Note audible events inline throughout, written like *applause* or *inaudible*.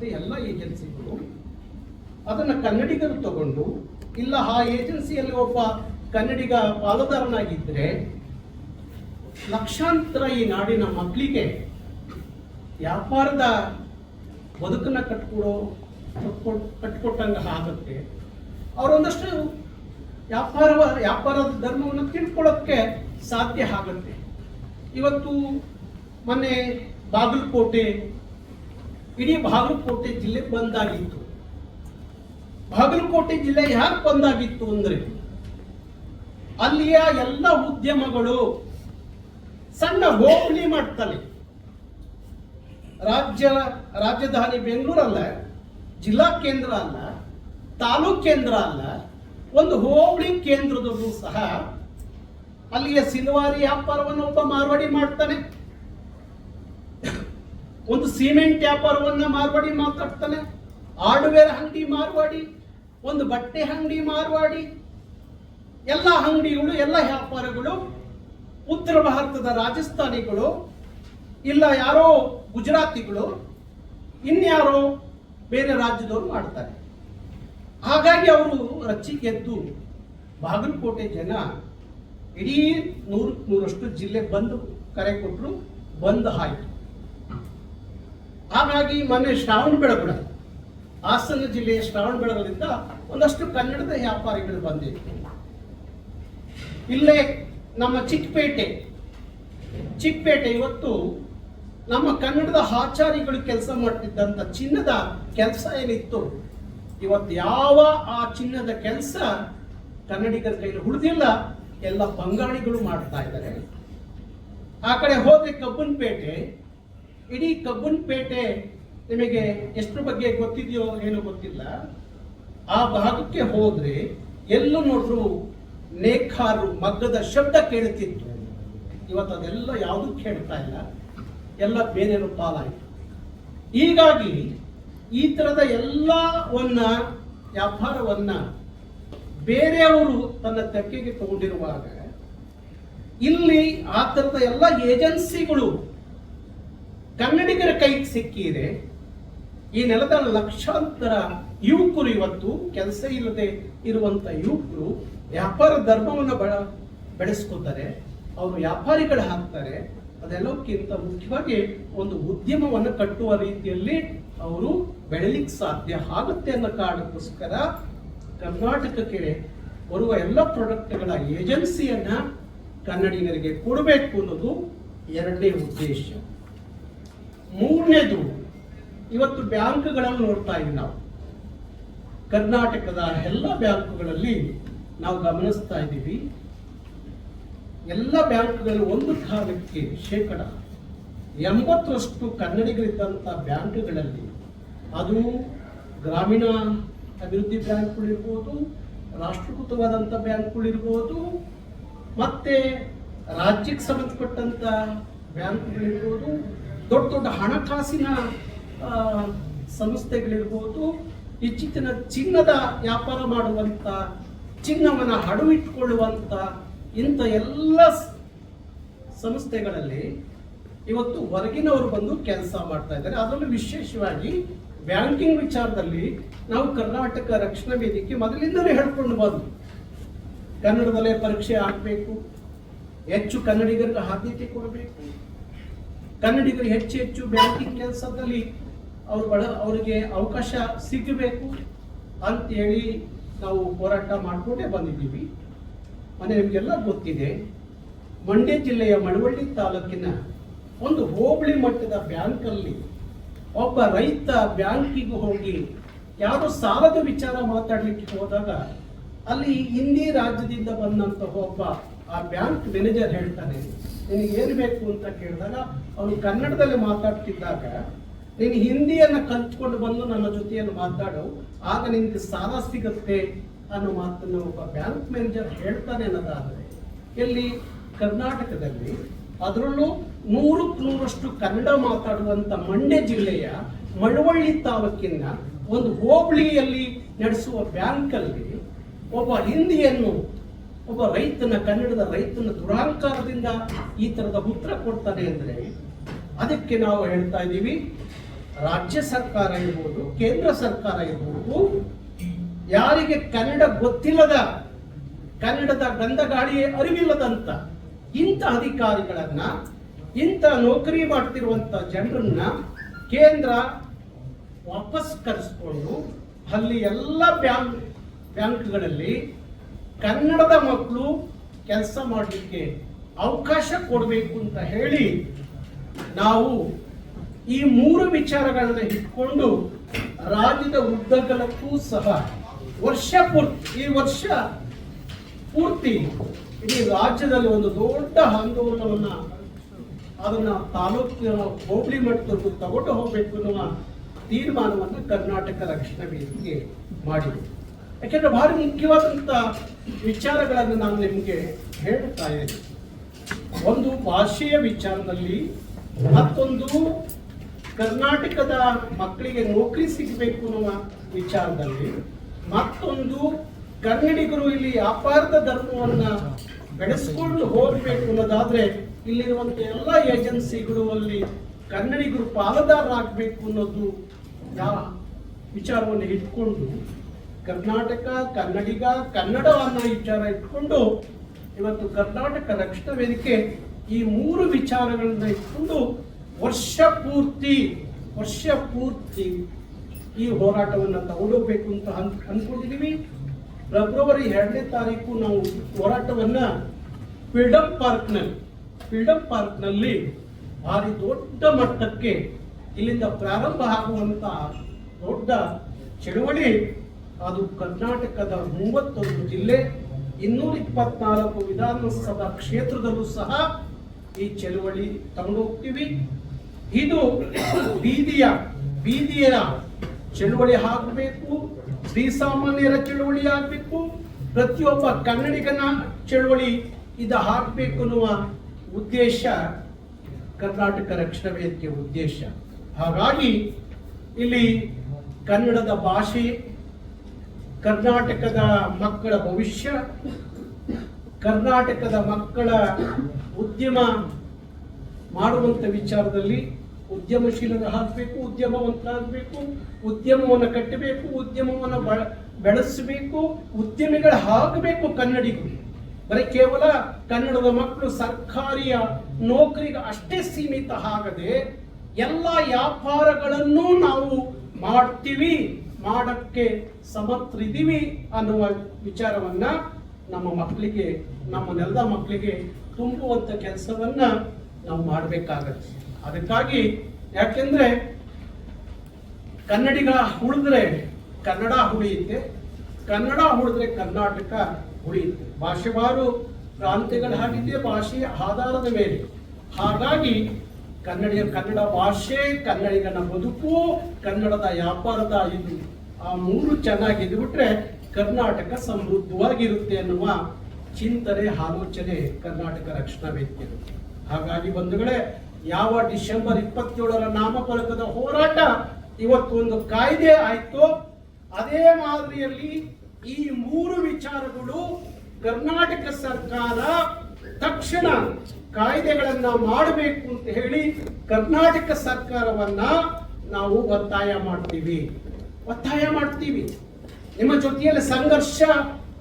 ಮತ್ತೆ ಎಲ್ಲ ಏಜೆನ್ಸಿಗಳು ಅದನ್ನು ಕನ್ನಡಿಗರು ತಗೊಂಡು, ಇಲ್ಲ ಆ ಏಜೆನ್ಸಿಯಲ್ಲಿ ಒಬ್ಬ ಕನ್ನಡಿಗ ಪಾಲುದಾರನಾಗಿದ್ದರೆ ಲಕ್ಷಾಂತರ ಈ ನಾಡಿನ ಮಕ್ಕಳಿಗೆ ವ್ಯಾಪಾರದ ಬದುಕನ್ನ ಕಟ್ಕೊಡೋ ಕಟ್ಕೊಟ್ ಕಟ್ಕೊಟ್ಟಂಗೆ ಆಗುತ್ತೆ. ಅವರೊಂದಷ್ಟು ವ್ಯಾಪಾರ, ವ್ಯಾಪಾರದ ಧರ್ಮವನ್ನು ತಿಳ್ಕೊಳ್ಳೋಕ್ಕೆ ಸಾಧ್ಯ ಆಗುತ್ತೆ. ಇವತ್ತು ಮೊನ್ನೆ ಬಾಗಲಕೋಟೆ ಇಡೀ ಬಾಗಲಕೋಟೆ ಜಿಲ್ಲೆ ಬಂದಾಗಿತ್ತು. ಬಾಗಲಕೋಟೆ ಜಿಲ್ಲೆ ಯಾಕೆ ಬಂದಾಗಿತ್ತು ಅಂದ್ರೆ ಅಲ್ಲಿಯ ಎಲ್ಲ ಉದ್ಯಮಗಳು ಸಣ್ಣ ಹೋಬಳಿ ಮಾಡ್ತಾರೆ ರಾಜ್ಯ, ರಾಜಧಾನಿ ಬೆಂಗಳೂರಲ್ಲ, ಜಿಲ್ಲಾ ಕೇಂದ್ರ ಅಲ್ಲ, ತಾಲೂಕ್ ಕೇಂದ್ರ ಅಲ್ಲ, ಒಂದು ಹೋಬಳಿ ಕೇಂದ್ರದಲ್ಲೂ ಸಹ ಅಲ್ಲಿಯ ಸಿಲ್ವಾರಿ ವ್ಯಾಪಾರವನ್ನು ಒಬ್ಬ ಮಾರ್ವಾಡಿ ಮಾಡ್ತಾನೆ. ಒಂದು ಸಿಮೆಂಟ್ ವ್ಯಾಪಾರವನ್ನ ಮಾರ್ವಾಡಿ ಮಾತಾಡ್ತಾನೆ, ಹಾರ್ಡ್ವೇರ್ ಅಂಗಡಿ ಮಾರ್ವಾಡಿ, ಒಂದು ಬಟ್ಟೆ ಅಂಗಡಿ ಮಾರ್ವಾಡಿ, ಎಲ್ಲ ಅಂಗಡಿಗಳು, ಎಲ್ಲ ವ್ಯಾಪಾರಗಳು, ಉತ್ತರ ಭಾರತದ ರಾಜಸ್ಥಾನಿಗಳು, ಇಲ್ಲ ಯಾರೋ ಗುಜರಾತಿಗಳು, ಇನ್ಯಾರೋ ಬೇರೆ ರಾಜ್ಯದವರು ಮಾಡ್ತಾರೆ. ಹಾಗಾಗಿ ಅವರು ರಚ್ಚಿಗೆದ್ದು ಬಾಗಲಕೋಟೆ ಜನ ಇಡೀ ನೂರು ನೂರಷ್ಟು ಜಿಲ್ಲೆ ಬಂದು ಕರೆ ಕೊಟ್ಟರು ಬಂದ್ ಆಯಿತು. ಹಾಗಾಗಿ ಮೊನ್ನೆ ಶ್ರಾವಣ ಬೆಳಗುಡ, ಹಾಸನ ಜಿಲ್ಲೆಯ ಶ್ರಾವಣ ಬೆಳಗುಳಿಂದ ಒಂದಷ್ಟು ಕನ್ನಡದ ವ್ಯಾಪಾರಿಗಳು ಬಂದಿತ್ತು ಇಲ್ಲೇ ನಮ್ಮ ಚಿಕ್ಕಪೇಟೆ ಚಿಕ್ಕಪೇಟೆ ಇವತ್ತು ನಮ್ಮ ಕನ್ನಡದ ಆಚಾರಿಗಳು ಕೆಲಸ ಮಾಡ್ತಿದ್ದಂಥ ಚಿನ್ನದ ಕೆಲಸ ಏನಿತ್ತು, ಇವತ್ತು ಯಾವ ಆ ಚಿನ್ನದ ಕೆಲಸ ಕನ್ನಡಿಗರ ಕೈಲಿ ಉಳಿದಿಲ್ಲ, ಎಲ್ಲ ಬಂಗಾಳಿಗಳು ಮಾಡ್ತಾ ಇದ್ದಾರೆ. ಆ ಕಡೆ ಹೋದ್ರೆ ಕಬ್ಬನ್ಪೇಟೆ ಇಡೀ ಕಬ್ಬನ್ಪೇಟೆ ನಿಮಗೆ ಎಷ್ಟು ಬಗ್ಗೆ ಗೊತ್ತಿದೆಯೋ ಏನೋ ಗೊತ್ತಿಲ್ಲ. ಆ ಭಾಗಕ್ಕೆ ಹೋದ್ರೆ ಎಲ್ಲೂ ನೋಡ್ರು ನೇಕಾರು ಮಗ್ಗದ ಶಬ್ದ ಕೇಳುತ್ತಿತ್ತು. ಇವತ್ತು ಅದೆಲ್ಲ ಯಾವುದೂ ಕೇಳ್ತಾ ಇಲ್ಲ. ಎಲ್ಲ ಬೇರೆ ಪಾಲಾಯಿತು. ಹೀಗಾಗಿ ಈ ಥರದ ಎಲ್ಲವನ್ನ ವ್ಯಾಪಾರವನ್ನ ಬೇರೆಯವರು ತನ್ನ ತೆಕ್ಕೆಗೆ ತಗೊಂಡಿರುವಾಗ ಇಲ್ಲಿ ಆ ತರದ ಎಲ್ಲ ಏಜೆನ್ಸಿಗಳು ಕನ್ನಡಿಗರ ಕೈಗೆ ಸಿಕ್ಕಿದೆ ಈ ನೆಲದ ಲಕ್ಷಾಂತರ ಯುವಕರು ಇವತ್ತು ಕೆಲಸ ಇಲ್ಲದೆ ಇರುವಂತ ಯುವಕರು ವ್ಯಾಪಾರ ಧರ್ಮವನ್ನು ಬಳ ಬೆಳೆಸ್ಕೋತಾರೆ. ಅವರು ವ್ಯಾಪಾರಿಗಳು ಹಾಕ್ತಾರೆ ಅದೆಲ್ಲಕ್ಕಿಂತ ಮುಖ್ಯವಾಗಿ ಒಂದು ಉದ್ಯಮವನ್ನು ಕಟ್ಟುವ ರೀತಿಯಲ್ಲಿ ಅವರು ಬೆಳಲಿಕ್ಕೆ ಸಾಧ್ಯ ಆಗುತ್ತೆ ಅನ್ನೋ ಕಾರಣಕ್ಕೋಸ್ಕರ ಕರ್ನಾಟಕಕ್ಕೆ ಬರುವ ಎಲ್ಲ ಪ್ರಾಡಕ್ಟ್ಗಳ ಏಜೆನ್ಸಿಯನ್ನ ಕನ್ನಡಿಗರಿಗೆ ಕೊಡಬೇಕು ಅನ್ನೋದು ಎರಡನೇ ಉದ್ದೇಶ. ಮೂರನೇದು, ಇವತ್ತು ಬ್ಯಾಂಕ್ಗಳನ್ನು ನೋಡ್ತಾ ಇದ್ದೀವಿ ನಾವು. ಕರ್ನಾಟಕದ ಎಲ್ಲ ಬ್ಯಾಂಕುಗಳಲ್ಲಿ ನಾವು ಗಮನಿಸ್ತಾ ಇದ್ದೀವಿ. ಎಲ್ಲ ಬ್ಯಾಂಕ್ಗಳು ಒಂದು ಕಾಲಕ್ಕೆ ಶೇಕಡ ಎಂಬತ್ತರಷ್ಟು ಕನ್ನಡಿಗರಿದ್ದಂಥ ಬ್ಯಾಂಕ್ಗಳಲ್ಲಿ ಅದು ಗ್ರಾಮೀಣ ಅಭಿವೃದ್ಧಿ ಬ್ಯಾಂಕ್ಗಳಿರ್ಬೋದು, ರಾಷ್ಟ್ರೀಕೃತವಾದಂಥ ಬ್ಯಾಂಕ್ಗಳಿರ್ಬೋದು, ಮತ್ತು ರಾಜ್ಯಕ್ಕೆ ಸಂಬಂಧಪಟ್ಟಂಥ ಬ್ಯಾಂಕ್ಗಳಿರ್ಬೋದು ದೊಡ್ಡ ದೊಡ್ಡ ಹಣಕಾಸಿನ ಸಂಸ್ಥೆಗಳಿರ್ಬೋದು, ಇತ್ತೀಚಿನ ಚಿನ್ನದ ವ್ಯಾಪಾರ ಮಾಡುವಂಥ ಚಿನ್ನವನ್ನು ಹಡವಿಟ್ಕೊಳ್ಳುವಂಥ ಇಂಥ ಎಲ್ಲ ಸಂಸ್ಥೆಗಳಲ್ಲಿ ಇವತ್ತು ಹೊರಗಿನವರು ಬಂದು ಕೆಲಸ ಮಾಡ್ತಾ ಇದ್ದಾರೆ. ಅದರಲ್ಲೂ ವಿಶೇಷವಾಗಿ ಬ್ಯಾಂಕಿಂಗ್ ವಿಚಾರದಲ್ಲಿ ನಾವು ಕರ್ನಾಟಕ ರಕ್ಷಣಾ ವೇದಿಕೆ ಮೊದಲಿಂದಲೇ ಹೇಳ್ಕೊಂಡು ಬಂದು ಕನ್ನಡದಲ್ಲೇ ಪರೀಕ್ಷೆ ಆಗಬೇಕು, ಹೆಚ್ಚು ಕನ್ನಡಿಗರಿಗೆ ಆದ್ಯತೆ ಕೊಡಬೇಕು ಕನ್ನಡಿಗರಿಗೆ ಹೆಚ್ಚು ಹೆಚ್ಚು ಬ್ಯಾಂಕಿಂಗ್ ಕೆಲಸದಲ್ಲಿ ಅವ್ರು ಬಡ ಅವರಿಗೆ ಅವಕಾಶ ಸಿಗಬೇಕು ಅಂತೇಳಿ ನಾವು ಹೋರಾಟ ಮಾಡಿಕೊಂಡೇ ಬಂದಿದ್ದೀವಿ. ಮನೆ ನಿಮಗೆಲ್ಲ ಗೊತ್ತಿದೆ, ಮಂಡ್ಯ ಜಿಲ್ಲೆಯ ಮಳವಳ್ಳಿ ತಾಲೂಕಿನ ಒಂದು ಹೋಬಳಿ ಮಟ್ಟದ ಬ್ಯಾಂಕಲ್ಲಿ ಒಬ್ಬ ರೈತ ಬ್ಯಾಂಕಿಗೆ ಹೋಗಿ ಯಾರು ಸಾಲದ ವಿಚಾರ ಮಾತಾಡಲಿಕ್ಕೆ ಹೋದಾಗ ಅಲ್ಲಿ ಹಿಂದಿ ರಾಜ್ಯದಿಂದ ಬಂದಂತಹ ಒಬ್ಬ ಆ ಬ್ಯಾಂಕ್ ಮ್ಯಾನೇಜರ್ ಹೇಳ್ತಾನೆ ನಿನಗೆ ಏನು ಬೇಕು ಅಂತ ಕೇಳಿದಾಗ ಅವನು ಕನ್ನಡದಲ್ಲಿ ಮಾತಾಡ್ತಿದ್ದಾಗ, ನೀನು ಹಿಂದಿಯನ್ನು ಕಲ್ತ್ಕೊಂಡು ಬಂದು ನನ್ನ ಜೊತೆಯನ್ನು ಮಾತಾಡು, ಆಗ ನಿನಗೆ ಸಾಲ ಸಿಗುತ್ತೆ ಅನ್ನೋ ಮಾತನ್ನು ಒಬ್ಬ ಬ್ಯಾಂಕ್ ಮ್ಯಾನೇಜರ್ ಹೇಳ್ತಾನೆ ಅನ್ನೋದಾದರೆ ಇಲ್ಲಿ ಕರ್ನಾಟಕದಲ್ಲಿ. ಅದರಲ್ಲೂ ನೂರಕ್ಕೆ ನೂರಷ್ಟು ಕನ್ನಡ ಮಾತಾಡುವಂತ ಮಂಡ್ಯ ಜಿಲ್ಲೆಯ ಮಳವಳ್ಳಿ ತಾಲೂಕಿನ ಒಂದು ಹೋಬಳಿಯಲ್ಲಿ ನಡೆಸುವ ಬ್ಯಾಂಕಲ್ಲಿ ಒಬ್ಬ ಹಿಂದಿಯನ್ನು, ಒಬ್ಬ ರೈತನ, ಕನ್ನಡದ ರೈತನ ದುರಾಂಕಾರದಿಂದ ಈ ತರದ ಉತ್ತರ ಕೊಡ್ತಾನೆ ಅಂದ್ರೆ ಅದಕ್ಕೆ ನಾವು ಹೇಳ್ತಾ ಇದ್ದೀವಿ, ರಾಜ್ಯ ಸರ್ಕಾರ ಇರ್ಬೋದು, ಕೇಂದ್ರ ಸರ್ಕಾರ ಇರ್ಬೋದು, ಯಾರಿಗೆ ಕನ್ನಡ ಗೊತ್ತಿಲ್ಲದ, ಕನ್ನಡದ ಗಂಧಗಾಳಿಯೇ ಅರಿವಿಲ್ಲದಂತ ಇಂಥ ಅಧಿಕಾರಿಗಳನ್ನ, ಇಂಥ ನೌಕರಿ ಮಾಡ್ತಿರುವಂಥ ಜನರನ್ನ ಕೇಂದ್ರ ವಾಪಸ್ ಕರೆಸ್ಕೊಂಡು ಅಲ್ಲಿ ಎಲ್ಲ ಬ್ಯಾಂಕ್, ಬ್ಯಾಂಕ್ಗಳಲ್ಲಿ ಕನ್ನಡದ ಮಕ್ಕಳು ಕೆಲಸ ಮಾಡಲಿಕ್ಕೆ ಅವಕಾಶ ಕೊಡಬೇಕು ಅಂತ ಹೇಳಿ ನಾವು ಈ ಮೂರು ವಿಚಾರಗಳನ್ನು ಇಟ್ಕೊಂಡು ರಾಜ್ಯದ ಉದ್ದಗಲಕ್ಕೂ ಸಹ ವರ್ಷ ಪೂರ್ತಿ, ಈ ವರ್ಷ ಪೂರ್ತಿ ಇಡೀ ರಾಜ್ಯದಲ್ಲಿ ಒಂದು ದೊಡ್ಡ ಆಂದೋಲನವನ್ನ ಅದನ್ನ ತಾಲೂಕಿನ ಹೋಬಳಿ ಮಟ್ಟದವರೆಗೂ ತಗೊಂಡು ಹೋಗ್ಬೇಕು ಅನ್ನುವ ತೀರ್ಮಾನವನ್ನು ಕರ್ನಾಟಕ ರಕ್ಷಣಾ ವೇದಿಕೆ ಮಾಡಿದೆ. ಯಾಕೆಂದ್ರೆ ಭಾರಿ ಮುಖ್ಯವಾದಂತ ವಿಚಾರಗಳನ್ನು ನಾನು ನಿಮಗೆ ಹೇಳುತ್ತಾ ಇದ್ದೀನಿ. ಒಂದು ಭಾಷೆಯ ವಿಚಾರದಲ್ಲಿ ಮತ್ತೊಂದು ಕರ್ನಾಟಕದ ಮಕ್ಕಳಿಗೆ ನೌಕರಿ ಸಿಗಬೇಕು ಅನ್ನುವ ವಿಚಾರದಲ್ಲಿ ಮತ್ತೊಂದು ಕನ್ನಡಿಗರು ಇಲ್ಲಿ ಅಪಾರ್ಥ ಧರ್ಮವನ್ನ ಬೆಳೆಸ್ಕೊಂಡು ಹೋಗಬೇಕು ಅನ್ನೋದಾದ್ರೆ ಇಲ್ಲಿರುವಂತ ಎಲ್ಲ ಏಜೆನ್ಸಿಗಳು ಅಲ್ಲಿ ಕನ್ನಡಿಗರು ಪಾಲುದಾರರಾಗಬೇಕು ಅನ್ನೋದು ಯಾವ ವಿಚಾರವನ್ನು ಇಟ್ಕೊಂಡು ಕರ್ನಾಟಕ, ಕನ್ನಡಿಗ, ಕನ್ನಡ ಅನ್ನೋ ವಿಚಾರ ಇಟ್ಕೊಂಡು ಇವತ್ತು ಕರ್ನಾಟಕ ರಕ್ಷಣಾ ವೇದಿಕೆ ಈ ಮೂರು ವಿಚಾರಗಳನ್ನ ಇಟ್ಕೊಂಡು ವರ್ಷ ಪೂರ್ತಿ ವರ್ಷ ಪೂರ್ತಿ ಈ ಹೋರಾಟವನ್ನು ತಗೊಂಡೋಗ್ಬೇಕು ಅಂತ ಅನ್, ಅನ್ಕೊಂಡಿದೀವಿ. ಫೆಬ್ರವರಿ ಎರಡನೇ ತಾರೀಕು ನಾವು ಹೋರಾಟವನ್ನು ಫ್ರೀಡಮ್ ಪಾರ್ಕ್ನಲ್ಲಿ ಫ್ರೀಡಮ್ ಪಾರ್ಕ್ನಲ್ಲಿ ಭಾರಿ ದೊಡ್ಡ ಮಟ್ಟಕ್ಕೆ ಇಲ್ಲಿಂದ ಪ್ರಾರಂಭ ಆಗುವಂಥ ದೊಡ್ಡ ಚಳವಳಿ ಅದು ಕರ್ನಾಟಕದ ಮೂವತ್ತೊಂದು ಜಿಲ್ಲೆ, ಇನ್ನೂರ ಇಪ್ಪತ್ನಾಲ್ಕು ವಿಧಾನಸಭಾ ಕ್ಷೇತ್ರದಲ್ಲೂ ಸಹ ಈ ಚಳುವಳಿ ತಗೊಂಡೋಗ್ತೀವಿ ಇದು ಬೀದಿಯ ಬೀದಿಯ ಚಳುವಳಿ ಆಗಬೇಕು. ಶ್ರೀಸಾಮಾನ್ಯರ ಚಳುವಳಿ ಆಗಬೇಕು. ಪ್ರತಿಯೊಬ್ಬ ಕನ್ನಡಿಗನ ಚಳುವಳಿ ಇದು ಹಾಕಬೇಕು ಅನ್ನುವ ಉದ್ದೇಶ ಕರ್ನಾಟಕ ರಕ್ಷಣಾ ವೇದಿಕೆ ಉದ್ದೇಶ. ಹಾಗಾಗಿ ಇಲ್ಲಿ ಕನ್ನಡದ ಭಾಷೆ, ಕರ್ನಾಟಕದ ಮಕ್ಕಳ ಭವಿಷ್ಯ, ಕರ್ನಾಟಕದ ಮಕ್ಕಳ ಉದ್ಯಮ ಮಾಡುವಂತ ವಿಚಾರದಲ್ಲಿ ಉದ್ಯಮಶೀಲರಾಗಬೇಕು ಉದ್ಯಮವಂತರಾಗಬೇಕು, ಉದ್ಯಮವನ್ನು ಕಟ್ಟಬೇಕು, ಉದ್ಯಮವನ್ನು ಬೆಳೆಸಬೇಕು, ಉದ್ಯಮಿಗಳು ಹಾಕಬೇಕು ಕನ್ನಡಿಗರು. ಬರೀ ಕೇವಲ ಕನ್ನಡದ ಮಕ್ಕಳು ಸರ್ಕಾರಿಯ ನೌಕರಿಗೆ ಅಷ್ಟೇ ಸೀಮಿತ ಆಗದೆ ಎಲ್ಲ ವ್ಯಾಪಾರಗಳನ್ನು ನಾವು ಮಾಡ್ತೀವಿ, ಮಾಡಕ್ಕೆ ಸಮರ್ಥರಿದ್ದೀವಿ ಅನ್ನುವ ವಿಚಾರವನ್ನ ನಮ್ಮ ಮಕ್ಕಳಿಗೆ ನಮ್ಮ ಮಕ್ಕಳಿಗೆ ತುಂಬುವಂತ ಕೆಲಸವನ್ನು ನಾವು ಮಾಡಬೇಕಾಗತ್ತೆ. ಅದಕ್ಕಾಗಿ ಯಾಕೆಂದ್ರೆ ಕನ್ನಡಿಗಳ ಉಳಿದ್ರೆ ಕನ್ನಡ ಉಳಿಯುತ್ತೆ, ಕನ್ನಡ ಉಳಿದ್ರೆ ಕರ್ನಾಟಕ ಉಳಿಯುತ್ತೆ. ಭಾಷೆವಾರು ಪ್ರಾಂತ್ಯಗಳಾಗಿದ್ದೆ ಭಾಷೆಯ ಆಧಾರದ ಮೇಲೆ. ಹಾಗಾಗಿ ಕನ್ನಡಿಗ ಕನ್ನಡ ಭಾಷೆ, ಕನ್ನಡಿಗನ ಬದುಕು, ಕನ್ನಡದ ವ್ಯಾಪಾರದ ಇದು ಆ ಮೂರು ಚೆನ್ನಾಗಿದ್ಬಿಟ್ರೆ ಕರ್ನಾಟಕ ಸಮೃದ್ಧವಾಗಿರುತ್ತೆ ಅನ್ನುವ ಚಿಂತನೆ, ಆಲೋಚನೆ ಕರ್ನಾಟಕ ರಕ್ಷಣಾ ವೇದಿಕೆ ಹಾಗಾಗಿ ಬಂಧುಗಳೇ, ಯಾವ ಡಿಸೆಂಬರ್ ಇಪ್ಪತ್ತೇಳರ ನಾಮಫಲಕದ ಹೋರಾಟ ಇವತ್ತು ಒಂದು ಕಾಯ್ದೆ ಆಯ್ತು, ಅದೇ ಮಾದರಿಯಲ್ಲಿ ಈ ಮೂರು ವಿಚಾರಗಳು ಕರ್ನಾಟಕ ಸರ್ಕಾರ ತಕ್ಷಣ ಕಾಯ್ದೆಗಳನ್ನ ಮಾಡಬೇಕು ಅಂತ ಹೇಳಿ ಕರ್ನಾಟಕ ಸರ್ಕಾರವನ್ನ ನಾವು ಒತ್ತಾಯ ಮಾಡ್ತೀವಿ. ಒತ್ತಾಯ ಮಾಡ್ತೀವಿ. ನಿಮ್ಮ ಜೊತೆಯಲ್ಲಿ ಸಂಘರ್ಷ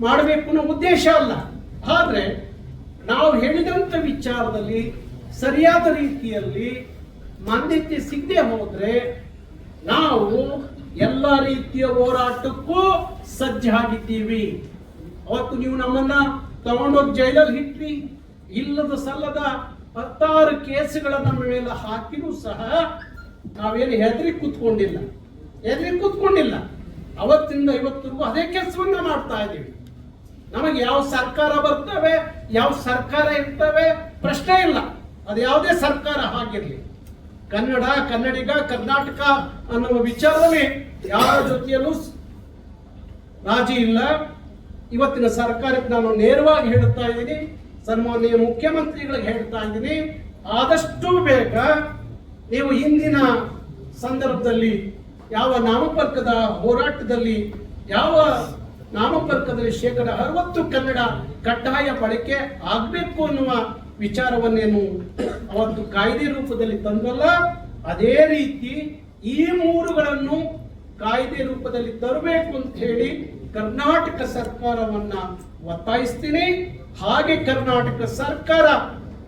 ಮಾಡಬೇಕು ಅನ್ನೋ ಉದ್ದೇಶ ಅಲ್ಲ. ಆದ್ರೆ ನಾವು ಹೇಳಿದಂತ ವಿಚಾರದಲ್ಲಿ ಸರಿಯಾದ ರೀತಿಯಲ್ಲಿ ಮಾನ್ಯತೆ ಸಿಗದೆ ಹೋದರೆ ನಾವು ಎಲ್ಲ ರೀತಿಯ ಹೋರಾಟಕ್ಕೂ ಸಜ್ಜಾಗಿದ್ದೀವಿ ಅವತ್ತು ನೀವು ನಮ್ಮನ್ನ ತಗೊಂಡೋಗಿ ಜೈಲಲ್ಲಿ ಇಟ್ರಿ ಇಲ್ಲದ ಸಲ್ಲದ ಹತ್ತಾರು ಕೇಸುಗಳ ನಮ್ಮ ಮೇಲೆ ಹಾಕಿರೂ ಸಹ ನಾವೇನು ಹೆದರಿ ಕೂತ್ಕೊಂಡಿಲ್ಲ. ಹೆದರಿ ಕೂತ್ಕೊಂಡಿಲ್ಲ. ಅವತ್ತಿಂದ ಇವತ್ತಿಗೂ ಅದೇ ಕೆಲಸವನ್ನ ಮಾಡ್ತಾ ಇದ್ದೀವಿ. ನಮಗೆ ಯಾವ ಸರ್ಕಾರ ಬರ್ತವೆ, ಯಾವ ಸರ್ಕಾರ ಇರ್ತವೆ, ಪ್ರಶ್ನೆ ಇಲ್ಲ. ಅದು ಯಾವುದೇ ಸರ್ಕಾರ ಆಗಿರಲಿ ಕನ್ನಡ, ಕನ್ನಡಿಗ, ಕರ್ನಾಟಕ ಅನ್ನುವ ವಿಚಾರದಲ್ಲಿ ಯಾರ ಜೊತೆಯಲ್ಲೂ ರಾಜಿ ಇಲ್ಲ. ಇವತ್ತಿನ ಸರ್ಕಾರಕ್ಕೆ ನಾನು ನೇರವಾಗಿ ಹೇಳುತ್ತಾ ಇದ್ದೀನಿ. ಸನ್ಮಾನ್ಯ ಮುಖ್ಯಮಂತ್ರಿಗಳಿಗೆ ಹೇಳ್ತಾ ಇದ್ದೀನಿ. ಆದಷ್ಟು ಬೇಗ ನೀವು ಇಂದಿನ ಸಂದರ್ಭದಲ್ಲಿ ಯಾವ ನಾಮಪರ್ಕದ ಹೋರಾಟದಲ್ಲಿ ಯಾವ ನಾಮಫಲಕದಲ್ಲಿ ಶೇಕಡ ಅರವತ್ತು ಕನ್ನಡ ಕಡ್ಡಾಯ ಬಳಕೆ ಆಗಬೇಕು ಅನ್ನುವ ವಿಚಾರವನ್ನೇನು ಅವತ್ತು ಕಾಯ್ದೆ ರೂಪದಲ್ಲಿ ತಂದಲ್ಲ? ಅದೇ ರೀತಿ ಈ ಮೂರುಗಳನ್ನು ಕಾಯ್ದೆ ರೂಪದಲ್ಲಿ ತರಬೇಕು ಅಂತ ಹೇಳಿ ಕರ್ನಾಟಕ ಸರ್ಕಾರವನ್ನ ಒತ್ತಾಯಿಸ್ತೀನಿ. ಹಾಗೆ ಕರ್ನಾಟಕ ಸರ್ಕಾರ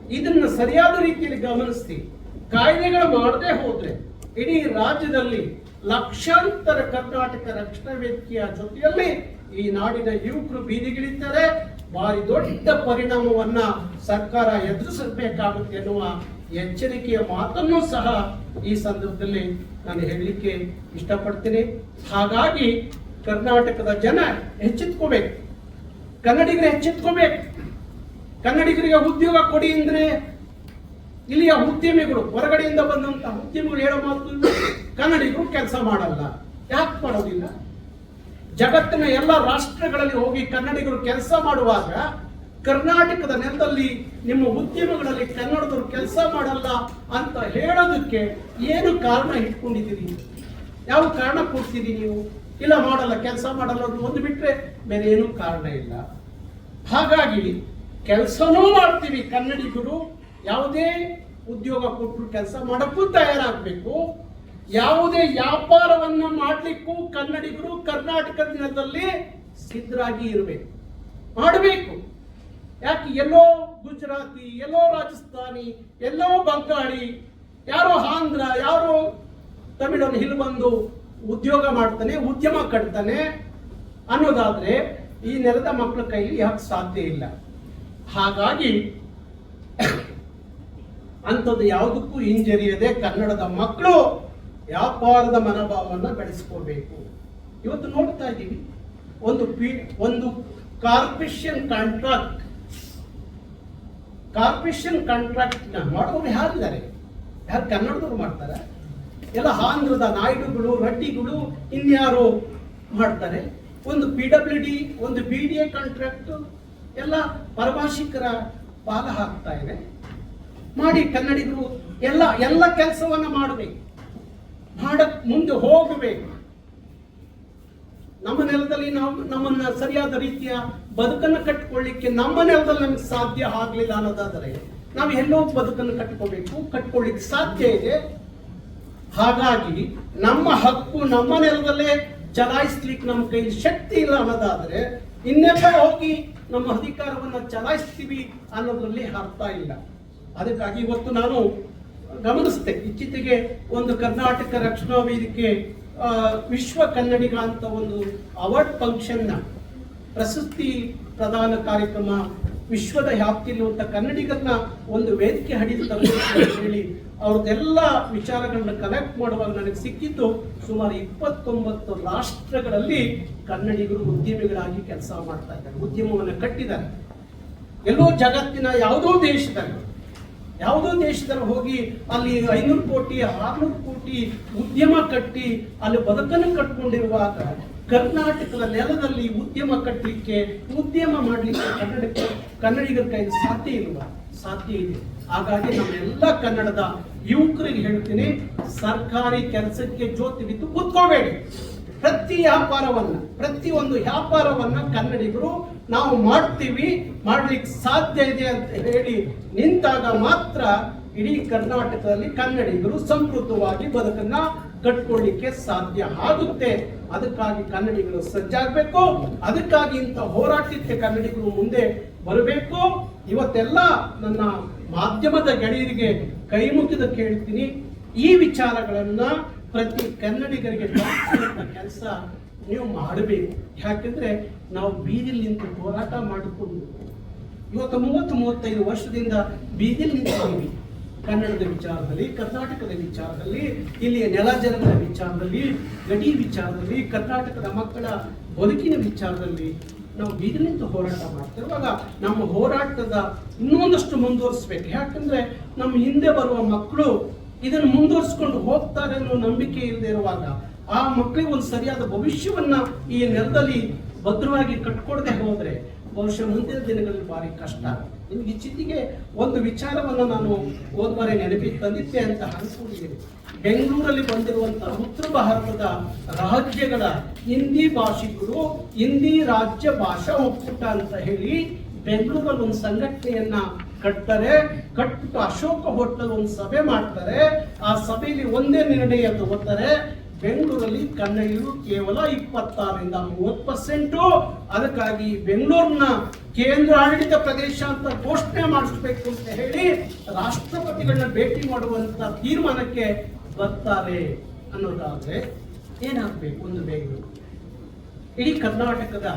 ಇದನ್ನ ಸರಿಯಾದ ರೀತಿಯಲ್ಲಿ ಗಮನಿಸ್ತೀನಿ ಕಾಯ್ದೆಗಳು ಮಾಡದೆ ಹೋದ್ರೆ ಇಡೀ ರಾಜ್ಯದಲ್ಲಿ ಲಕ್ಷಾಂತರ ಕರ್ನಾಟಕ ರಕ್ಷಣಾ ವೇದಿಕೆಯ ಜೊತೆಯಲ್ಲಿ ಈ ನಾಡಿನ ಯುವಕರು ಬೀದಿಗಿಳಿತಾರೆ. ಭಾರಿ ದೊಡ್ಡ ಪರಿಣಾಮವನ್ನ ಸರ್ಕಾರ ಎದುರಿಸಬೇಕಾಗುತ್ತೆ ಎನ್ನುವ ಎಚ್ಚರಿಕೆಯ ಮಾತನ್ನು ಸಹ ಈ ಸಂದರ್ಭದಲ್ಲಿ ನಾನು ಹೇಳಲಿಕ್ಕೆ ಇಷ್ಟಪಡ್ತೀನಿ. ಹಾಗಾಗಿ ಕರ್ನಾಟಕದ ಜನ ಎಚ್ಚೆತ್ಕೋಬೇಕು. ಕನ್ನಡಿಗರು ಎಚ್ಚೆತ್ಕೋಬೇಕು. ಕನ್ನಡಿಗರಿಗೆ ಉದ್ಯೋಗ ಕೊಡಿ ಅಂದ್ರೆ ಇಲ್ಲಿಯ ಉದ್ಯಮಿಗಳು, ಹೊರಗಡೆಯಿಂದ ಬಂದಂತಹ ಉದ್ಯಮಿಗಳು ಹೇಳೋ ಮಾತು ಕನ್ನಡಿಗರು ಕೆಲಸ ಮಾಡಲ್ಲ. ಯಾಕೆ ಮಾಡೋದಿಲ್ಲ? ಜಗತ್ತಿನ ಎಲ್ಲ ರಾಷ್ಟ್ರಗಳಲ್ಲಿ ಹೋಗಿ ಕನ್ನಡಿಗರು ಕೆಲಸ ಮಾಡುವಾಗ ಕರ್ನಾಟಕದ ನೆಲದಲ್ಲಿ ನಿಮ್ಮ ಉದ್ಯಮಗಳಲ್ಲಿ ಕನ್ನಡದವರು ಕೆಲಸ ಮಾಡಲ್ಲ ಅಂತ ಹೇಳೋದಕ್ಕೆ ಏನು ಕಾರಣ ಇಟ್ಕೊಂಡಿದ್ದೀರಿ? ಯಾವ ಕಾರಣ ಕೊಡ್ತೀರಿ ನೀವು? ಇಲ್ಲ ಮಾಡಲ್ಲ, ಕೆಲಸ ಮಾಡಲ್ಲ ಅಂತ ಒಂದು ಬಿಟ್ಟರೆ ಬೇರೆ ಏನು ಕಾರಣ ಇಲ್ಲ. ಹಾಗಾಗಿ ಕೆಲಸನೂ ಮಾಡ್ತೀವಿ ಕನ್ನಡಿಗರು. ಯಾವುದೇ ಉದ್ಯೋಗ ಕೊಟ್ಟರು ಕೆಲಸ ಮಾಡೋಕ್ಕೂ ತಯಾರಾಗಬೇಕು. ಯಾವುದೇ ವ್ಯಾಪಾರವನ್ನ ಮಾಡಲಿಕ್ಕೂ ಕನ್ನಡಿಗರು ಕರ್ನಾಟಕದ ನೆಲದಲ್ಲಿ ಸಿದ್ಧರಾಗಿ ಇರಬೇಕು. ಮಾಡಬೇಕು. ಯಾಕೆ ಎಲ್ಲೋ ಗುಜರಾತಿ, ಎಲ್ಲೋ ರಾಜಸ್ಥಾನಿ, ಎಲ್ಲೋ ಬಂಗಾಳಿ, ಯಾರೋ ಆಂಧ್ರ, ಯಾರೋ ತಮಿಳನ್ನು ಇಲ್ಲಿ ಬಂದು ಉದ್ಯೋಗ ಮಾಡ್ತಾನೆ, ಉದ್ಯಮ ಕಟ್ತಾನೆ ಅನ್ನೋದಾದ್ರೆ ಈ ನೆಲದ ಮಕ್ಕಳ ಕೈಯಲ್ಲಿ ಯಾಕೆ ಸಾಧ್ಯ ಇಲ್ಲ? ಹಾಗಾಗಿ ಅಂಥದ್ದು ಯಾವುದಕ್ಕೂ ಹಿಂಜರಿಯದೆ ಕನ್ನಡದ ಮಕ್ಕಳು ವ್ಯಾಪಾರದ ಮನೋಭಾವವನ್ನು ಬೆಳೆಸ್ಕೋಬೇಕು. ಇವತ್ತು ನೋಡ್ತಾ ಇದ್ದೀವಿ, ಒಂದು ಪಿ, ಒಂದು ಕಾರ್ಪೊರೇಷನ್ ಕಾಂಟ್ರಾಕ್ಟ್ ಕಾರ್ಪೊರೇಷನ್ ಕಾಂಟ್ರಾಕ್ಟ್ ಮಾಡೋರು ಯಾರಿದ್ದಾರೆ? ಯಾರು ಕನ್ನಡದವ್ರು ಮಾಡ್ತಾರೆ? ಎಲ್ಲ ಆಂಧ್ರದ ನಾಯ್ಡುಗಳು, ರಟ್ಟಿಗಳು ಇನ್ಯಾರು ಮಾಡ್ತಾರೆ? ಒಂದು ಪಿ ಡಬ್ಲ್ಯೂ ಡಿ ಒಂದು ಬಿ ಡಿ ಎ ಕಾಂಟ್ರಾಕ್ಟ್ ಎಲ್ಲ ಪರಭಾಷಿಕರ ಪಾಲ ಹಾಕ್ತಾ ಇದೆ. ಮಾಡಿ ಕನ್ನಡಿಗರು ಎಲ್ಲ ಎಲ್ಲ ಕೆಲಸವನ್ನ ಮಾಡಬೇಕು. ಮಾಡಕ್ ಮುಂದೆ ಹೋಗಬೇಕು. ನಮ್ಮ ನೆಲದಲ್ಲಿ ನಾವು ನಮ್ಮನ್ನ ಸರಿಯಾದ ರೀತಿಯ ಬದುಕನ್ನು ಕಟ್ಟಿಕೊಳ್ಳಿಕ್ಕೆ ನಮ್ಮ ನೆಲದಲ್ಲಿ ನಮ್ಗೆ ಸಾಧ್ಯ ಆಗಲಿಲ್ಲ ಅನ್ನೋದಾದರೆ ನಾವು ಎಲ್ಲೋ ಬದುಕನ್ನು ಕಟ್ಕೋಬೇಕು, ಕಟ್ಕೊಳ್ಳಿಕ್ಕೆ ಸಾಧ್ಯ ಇದೆ. ಹಾಗಾಗಿ ನಮ್ಮ ಹಕ್ಕು ನಮ್ಮ ನೆಲದಲ್ಲೇ ಚಲಾಯಿಸ್ಲಿಕ್ಕೆ ನಮ್ಮ ಕೈಲಿ ಶಕ್ತಿ ಇಲ್ಲ ಅನ್ನೋದಾದರೆ ಇನ್ನೆಲ್ಲ ಹೋಗಿ ನಮ್ಮ ಅಧಿಕಾರವನ್ನ ಚಲಾಯಿಸ್ತೀವಿ ಅನ್ನೋದ್ರಲ್ಲಿ ಅರ್ಥ ಇಲ್ಲ. ಅದಕ್ಕಾಗಿ ಇವತ್ತು ನಾನು ಗಮನಿಸಿದೆ ಇತ್ತೀಚೆಗೆ ಒಂದು ಕರ್ನಾಟಕ ರಕ್ಷಣಾ ವೇದಿಕೆ ವಿಶ್ವ ಕನ್ನಡಿಗ ಅಂತ ಒಂದು ಅವಾರ್ಡ್ ಫಂಕ್ಷನ್ನ ಪ್ರಶಸ್ತಿ ಪ್ರದಾನ ಕಾರ್ಯಕ್ರಮ ವಿಶ್ವದ ವ್ಯಾಪ್ತಿಯಲ್ಲಿರುವಂಥ ಕನ್ನಡಿಗರನ್ನ ಒಂದು ವೇದಿಕೆ ಹಡಿದು ಅಂತ ಹೇಳಿ ಅವ್ರದ್ದೆಲ್ಲ ವಿಚಾರಗಳನ್ನ ಕಲೆಕ್ಟ್ ಮಾಡುವಾಗ ನನಗೆ ಸಿಕ್ಕಿದ್ದು ಸುಮಾರು ಇಪ್ಪತ್ತೊಂಬತ್ತು ರಾಷ್ಟ್ರಗಳಲ್ಲಿ ಕನ್ನಡಿಗರು ಉದ್ಯಮಿಗಳಾಗಿ ಕೆಲಸ ಮಾಡ್ತಾ ಇದ್ದಾರೆ, ಉದ್ಯಮವನ್ನು ಕಟ್ಟಿದ್ದಾರೆ. ಎಲ್ಲೋ ಜಗತ್ತಿನ ಯಾವುದೋ ದೇಶದಲ್ಲಿ ಯಾವುದೋ ದೇಶದಲ್ಲಿ ಹೋಗಿ ಅಲ್ಲಿ ಐನೂರು ಕೋಟಿ, ಆರ್ನೂರು ಕೋಟಿ ಉದ್ಯಮ ಕಟ್ಟಿ ಅಲ್ಲಿ ಬದುಕನ್ನು ಕಟ್ಕೊಂಡಿರುವಾಗ ಕರ್ನಾಟಕದ ನೆಲದಲ್ಲಿ ಉದ್ಯಮ ಕಟ್ಟಲಿಕ್ಕೆ ಉದ್ಯಮ ಮಾಡಲಿಕ್ಕೆ ಕನ್ನಡಕ್ಕೆ, ಕನ್ನಡಿಗರ ಕೈ ಸಾಧ್ಯ ಇಲ್ವಾ ಸಾಧ್ಯ ಇದೆ. ಹಾಗಾಗಿ ನಮ್ಮೆಲ್ಲ ಕನ್ನಡದ ಯುವಕರಿಗೆ ಹೇಳ್ತೀನಿ, ಸರ್ಕಾರಿ ಕೆಲಸಕ್ಕೆ ಜೋತಿ ಬಿದ್ದು ಕೂತ್ಕೋಬೇಡಿ. ಪ್ರತಿ ವ್ಯಾಪಾರವನ್ನ, ಪ್ರತಿಯೊಂದು ವ್ಯಾಪಾರವನ್ನ ಕನ್ನಡಿಗರು ನಾವು ಮಾಡ್ತೀವಿ ಮಾಡ್ಲಿಕ್ಕೆ ಸಾಧ್ಯ ಇದೆ ಅಂತ ಹೇಳಿ ನಿಂತಾಗ ಮಾತ್ರ ಇಡೀ ಕರ್ನಾಟಕದಲ್ಲಿ ಕನ್ನಡಿಗರು ಸಮೃದ್ಧವಾಗಿ ಬದುಕನ್ನ ಕಟ್ಕೊಳ್ಳಿಕ್ಕೆ ಸಾಧ್ಯ ಆಗುತ್ತೆ. ಅದಕ್ಕಾಗಿ ಕನ್ನಡಿಗರು ಸಜ್ಜಾಗಬೇಕು. ಅದಕ್ಕಾಗಿ ಇಂಥ ಹೋರಾಟಕ್ಕೆ ಕನ್ನಡಿಗರು ಮುಂದೆ ಬರಬೇಕು. ಇವತ್ತೆಲ್ಲ ನನ್ನ ಮಾಧ್ಯಮದ ಗೆಳೆಯರಿಗೆ ಕೈ ಮುಗಿದ ಕೇಳ್ತೀನಿ. ಈ ವಿಚಾರಗಳನ್ನ ಪ್ರತಿ ಕನ್ನಡಿಗರಿಗೆ ಕೆಲಸ ನೀವು ಮಾಡಬೇಕು. ಯಾಕಂದ್ರೆ ನಾವು ಬೀದಿಲಿ ನಿಂತು ಹೋರಾಟ ಮಾಡಿಕೊಂಡು ಇವತ್ತು ಮೂವತ್ತು, ಮೂವತ್ತೈದು ವರ್ಷದಿಂದ ಬೀದಿಲಿ ನಿಂತಿದ್ದೀವಿ. ಕನ್ನಡದ ವಿಚಾರದಲ್ಲಿ, ಕರ್ನಾಟಕದ ವಿಚಾರದಲ್ಲಿ, ಇಲ್ಲಿಯ ನೆಲ ವಿಚಾರದಲ್ಲಿ, ಗಡಿ ವಿಚಾರದಲ್ಲಿ, ಕರ್ನಾಟಕದ ಮಕ್ಕಳ ಬದುಕಿನ ವಿಚಾರದಲ್ಲಿ ನಾವು ಬೀದಿ ನಿಂತು ಹೋರಾಟ ಮಾಡ್ತಿರುವಾಗ ನಮ್ಮ ಹೋರಾಟದ ಇನ್ನೊಂದಷ್ಟು ಮುಂದುವರಿಸ್ಬೇಕು. ಯಾಕಂದ್ರೆ ನಮ್ಮ ಹಿಂದೆ ಬರುವ ಮಕ್ಕಳು ಇದನ್ನು ಮುಂದುವರಿಸ್ಕೊಂಡು ಹೋಗ್ತಾರೆ ಅನ್ನೋ ನಂಬಿಕೆ ಇಲ್ಲದೆ ಇರುವಾಗ ಆ ಮಕ್ಕಳಿಗೆ ಒಂದು ಸರಿಯಾದ ಭವಿಷ್ಯವನ್ನ ಈ ನೆಲದಲ್ಲಿ ಭದ್ರವಾಗಿ ಕಟ್ಕೊಡದೆ ಹೋದ್ರೆ ಬಹುಶಃ ಮುಂದಿನ ದಿನಗಳಲ್ಲಿ ಭಾರಿ ಕಷ್ಟ ನಿಮ್ಗೆ ಚಿತ್ತಿಗೆ ಒಂದು ವಿಚಾರವನ್ನು ನಾನು ಹೋದ ಬಾರಿ ನೆನಪಿಗೆ ತಂದಿದ್ದೆ ಅಂತ ಅನ್ಕೊಂಡಿದ್ದೀನಿ. ಬೆಂಗಳೂರಲ್ಲಿ ಬಂದಿರುವಂತಹ ಉತ್ತರ ಭಾರತದ ರಾಜ್ಯಗಳ ಹಿಂದಿ ಭಾಷಿಕರು ಹಿಂದಿ ರಾಜ್ಯ ಭಾಷಾ ಒಕ್ಕೂಟ ಅಂತ ಹೇಳಿ ಬೆಂಗಳೂರಲ್ಲಿ ಒಂದು ಸಂಘಟನೆಯನ್ನ ಕಟ್ಟರೆ ಕಟ್ಬಿಟ್ಟು ಅಶೋಕ ಹೋಟೆಲ್ ಒಂದು ಸಭೆ ಮಾಡ್ತಾರೆ. ಆ ಸಭೆಯಲ್ಲಿ ಒಂದೇ ನಿರ್ಣಯ ತಗೋತಾರೆ. ಬೆಂಗಳೂರಲ್ಲಿ ಕನ್ನಡಿಗರು ಕೇವಲ ಇಪ್ಪತ್ತಾರರಿಂದ ಮೂವತ್ತು ಪರ್ಸೆಂಟು ಅದಕ್ಕಾಗಿ ಬೆಂಗಳೂರಿನ ಕೇಂದ್ರ ಆಡಳಿತ ಪ್ರದೇಶ ಅಂತ ಘೋಷಣೆ ಮಾಡಿಸ್ಬೇಕು ಅಂತ ಹೇಳಿ ರಾಷ್ಟ್ರಪತಿಗಳನ್ನ ಭೇಟಿ ಮಾಡುವಂತ ತೀರ್ಮಾನಕ್ಕೆ ಬರ್ತಾರೆ ಅನ್ನೋದಾದ್ರೆ ಏನಾಗಬೇಕು ಒಂದು ಬೆಂಗಳೂರು? ಇಡೀ ಕರ್ನಾಟಕದ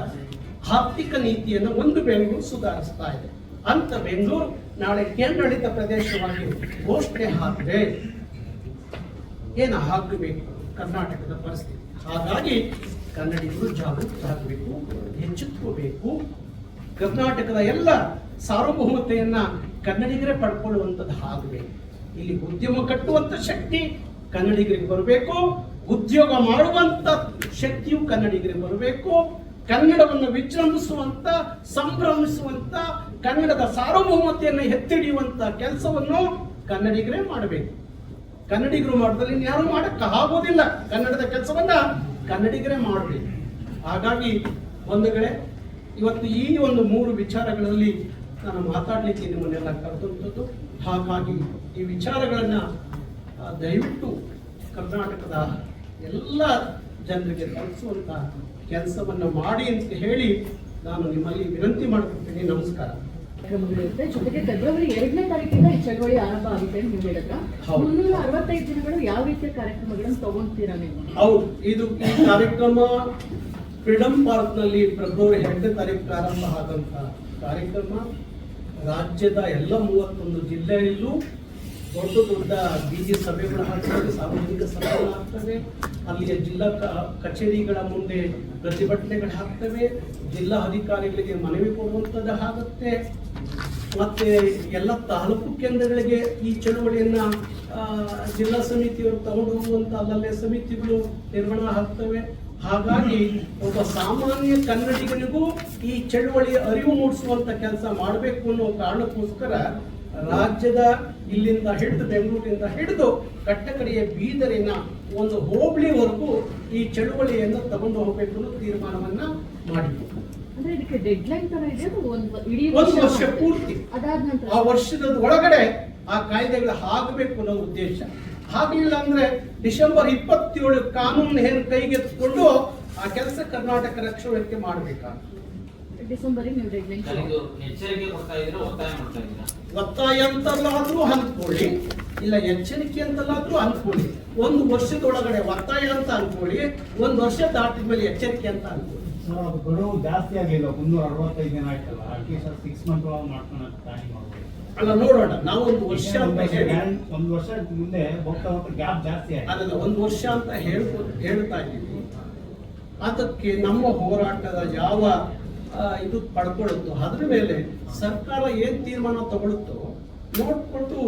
ಆರ್ಥಿಕ ನೀತಿಯನ್ನು ಒಂದು ಬೆಂಗಳೂರು ಸುಧಾರಿಸ್ತಾ ಇದೆ. ಅಂತ ಬೆಂಗಳೂರು ನಾಳೆ ಕೇಂದ್ರಾಡಳಿತ ಪ್ರದೇಶವಾಗಿ ಘೋಷಣೆ ಹಾಕಿದೆ ಏನು ಆಗಬೇಕು ಕರ್ನಾಟಕದ ಪರಿಸ್ಥಿತಿ. ಹಾಗಾಗಿ ಕನ್ನಡಿಗರು ಜಾಗೃತರಾಗಬೇಕು ಎಚ್ಚೆತ್ತುಕೋಬೇಕು ಕರ್ನಾಟಕದ ಎಲ್ಲ ಸಾರ್ವಭೌಮತೆಯನ್ನ ಕನ್ನಡಿಗರೇ ಪಡ್ಕೊಳ್ಳುವಂಥದ್ದು ಆಗಬೇಕು. ಇಲ್ಲಿ ಉದ್ಯಮ ಕಟ್ಟುವಂಥ ಶಕ್ತಿ ಕನ್ನಡಿಗರಿಗೆ ಬರಬೇಕು. ಉದ್ಯೋಗ ಮಾಡುವಂತ ಶಕ್ತಿಯು ಕನ್ನಡಿಗರಿಗೆ ಬರಬೇಕು. ಕನ್ನಡವನ್ನು ವಿಜೃಂಭಿಸುವಂತ ಸಂಭ್ರಮಿಸುವಂತ ಕನ್ನಡದ ಸಾರ್ವಭೌಮತೆಯನ್ನು ಎತ್ತಿಡಿಯುವಂತ ಕೆಲಸವನ್ನು ಕನ್ನಡಿಗರೇ ಮಾಡಬೇಕು. ಕನ್ನಡಿಗರು ಮಾಡಿದಲ್ಲಿ ಯಾರು ಮಾಡಕ್ಕ ಆಗೋದಿಲ್ಲ. ಕನ್ನಡದ ಕೆಲಸವನ್ನ ಕನ್ನಡಿಗರೇ ಮಾಡಬೇಕು. ಹಾಗಾಗಿ ಒಂದು ಕಡೆ ಇವತ್ತು ಈ ಒಂದು ಮೂರು ವಿಚಾರಗಳಲ್ಲಿ ನಾನು ಮಾತಾಡಲಿಕ್ಕೆ ನಿಮ್ಮನ್ನೆಲ್ಲ ಕರೆದಂಥದ್ದು. ಹಾಗಾಗಿ ಈ ವಿಚಾರಗಳನ್ನು ದಯವಿಟ್ಟು ಕರ್ನಾಟಕದ ಎಲ್ಲ ಜನರಿಗೆ ತಲುಪಿಸುವಂಥ ಕೆಲಸವನ್ನು ಮಾಡಿ ಅಂತ ಹೇಳಿ ನಾನು ನಿಮ್ಮಲ್ಲಿ ವಿನಂತಿ ಮಾಡ್ಕೊಳ್ತೀನಿ. ನಮಸ್ಕಾರ. ಕಾರ್ಯಕ್ರಮಗಳಿರುತ್ತೆ. ಜೊತೆಗೆ ಫೆಬ್ರವರಿ ಎರಡನೇ ತಾರೀಕಿಂದ ಈ ಚಳವಳಿ ಆರಂಭ ಆಗುತ್ತೆ ಅಂತ ನೀವು ಹೇಳಿದ್ರ. ಮುನ್ನೂರ ಅರವತ್ತೈದು ದಿನಗಳು ಯಾವ ರೀತಿಯ ಕಾರ್ಯಕ್ರಮಗಳನ್ನು ತಗೊಂತೀರಾ ನೀವು? ಹೌದು ಇದು ಈ ಕಾರ್ಯಕ್ರಮ ಫ್ರೀಡಂ ಪಾರ್ಕ್ನಲ್ಲಿ ಫೆಬ್ರವರಿ ಎರಡನೇ ತಾರೀಕು ಪ್ರಾರಂಭ ಆದಂತ ಕಾರ್ಯಕ್ರಮ. ರಾಜ್ಯದ ಎಲ್ಲ ಮೂವತ್ತೊಂದು ಜಿಲ್ಲೆಯಲ್ಲೂ ದೊಡ್ಡ ದೊಡ್ಡ ಬೀದಿ ಸಭೆಗಳು ಹಾಕ್ತಾರೆ ಸಾರ್ವಜನಿಕ ಸಭೆಗಳು ಆಗ್ತವೆ ಅಲ್ಲಿಯ ಜಿಲ್ಲಾ ಕಚೇರಿಗಳ ಮುಂದೆ ಪ್ರತಿಭಟನೆಗಳು ಆಗ್ತವೆ. ಜಿಲ್ಲಾ ಅಧಿಕಾರಿಗಳಿಗೆ ಮನವಿ ಕೊಡುವಂಥದ್ದು ಆಗುತ್ತೆ. ಮತ್ತೆ ಎಲ್ಲ ತಾಲೂಕು ಕೇಂದ್ರಗಳಿಗೆ ಈ ಚಳುವಳಿಯನ್ನ ಜಿಲ್ಲಾ ಸಮಿತಿಯವರು ತಗೊಂಡು ಹೋಗುವಂತ ಅಲ್ಲಲ್ಲೇ ಸಮಿತಿಗಳು ನಿರ್ಮಾಣ ಆಗ್ತವೆ. ಹಾಗಾಗಿ ಒಬ್ಬ ಸಾಮಾನ್ಯ ಕನ್ನಡಿಗನಿಗೂ ಈ ಚಳುವಳಿಯ ಅರಿವು ಮೂಡಿಸುವಂತ ಕೆಲಸ ಮಾಡಬೇಕು ಅನ್ನೋ ಕಾರಣಕ್ಕೋಸ್ಕರ ರಾಜ್ಯದ ಇಲ್ಲಿಂದ ಹಿಡಿದು ಬೆಂಗಳೂರಿನಿಂದ ಹಿಡಿದು ಕಟ್ಟಕಡೆಯ ಬೀದರಿನ ಒಂದು ಹೋಬಳಿವರೆಗೂ ಈ ಚಳುವಳಿಯನ್ನು ತಗೊಂಡು ಹೋಗಬೇಕು ಅನ್ನೋ ತೀರ್ಮಾನವನ್ನ ಮಾಡಿತು ಅಂದ್ರೆ ಇದಕ್ಕೆ ಡೆಡ್ ಲೈನ್ ತರ ಇದೆ ಒಂದು ಇಡೀ ಒಂದು ವರ್ಷ ಪೂರ್ತಿ. ಅದಾದ ನಂತರ ಆ ವರ್ಷದ ಒಳಗಡೆ ಆ ಕಾಯ್ದೆಗಳು ಆಗಬೇಕು ಅನ್ನೋ ಉದ್ದೇಶ. ಆಗಲಿಲ್ಲ ಅಂದ್ರೆ ಡಿಸೆಂಬರ್ ಇಪ್ಪತ್ತೇಳು ಕಾನೂನು ಏನು ಕೈಗೆತ್ತಿಕೊಂಡು ಆ ಕೆಲಸ ಕರ್ನಾಟಕ ರಕ್ಷಣೆ ಮಾಡಬೇಕಾಗ್ತದೆ. ಕೊಡ್ತಾ ಇದ್ದೀರಾ ಒತ್ತಾಯ ಅಂತಲ್ಲಾದ್ರೂ ಅನ್ಕೊಳ್ಳಿ ಇಲ್ಲ ಎಚ್ಚರಿಕೆ ಅಂತಲ್ಲಾದ್ರೂ ಅಂದ್ಕೊಳ್ಳಿ. ಒಂದು ವರ್ಷದೊಳಗಡೆ ಒತ್ತಾಯ ಅಂತ ಅನ್ಕೊಳ್ಳಿ ಒಂದು ವರ್ಷ ದಾಟಿದ ಮೇಲೆ ಎಚ್ಚರಿಕೆ ಅಂತ ಅನ್ಕೊಳ್ಳಿ ಅದು ಗಡುವು ಜಾಸ್ತಿ ಆಗಲಿಲ್ಲ ಮುನ್ನೂರ ಅರವತ್ತೈದು ದಿನ ಆಯ್ತಲ್ಲ ಅಟ್ಲೀಸ್ಟ್ ಸಿಕ್ಸ್ ಮಂತ್ ಒಳಗೆ ಮಾಡ್ಕೊಂಡು ಪ್ಲಾನಿಂಗ್ ಮಾಡ್ಬೋದು. ಅಲ್ಲ ನೋಡೋಣ ಒಂದು ವರ್ಷ ಅಂತ ಹೇಳಿ. ಒಂದು ವರ್ಷ ಮುಂದೆ ಹೋಗ್ತಾ ಹೋಗ್ತಾ ಗ್ಯಾಪ್ ಜಾಸ್ತಿ ಅದನ್ನ ಒಂದು ವರ್ಷ ಅಂತ ಹೇಳ್ಕೊ ಹೇಳ್ತಾ ಇದ್ದೀವಿ ಅದಕ್ಕೆ ನಮ್ಮ ಹೋರಾಟದ ಯಾವ ಇದು ಪಡ್ಕೊಳ್ಳುತ್ತೋ ಅದ್ರ ಮೇಲೆ ಸರ್ಕಾರ ಏನ್ ತೀರ್ಮಾನ ತಗೊಳುತ್ತೋ ನೋಡ್ಕೊಂಡು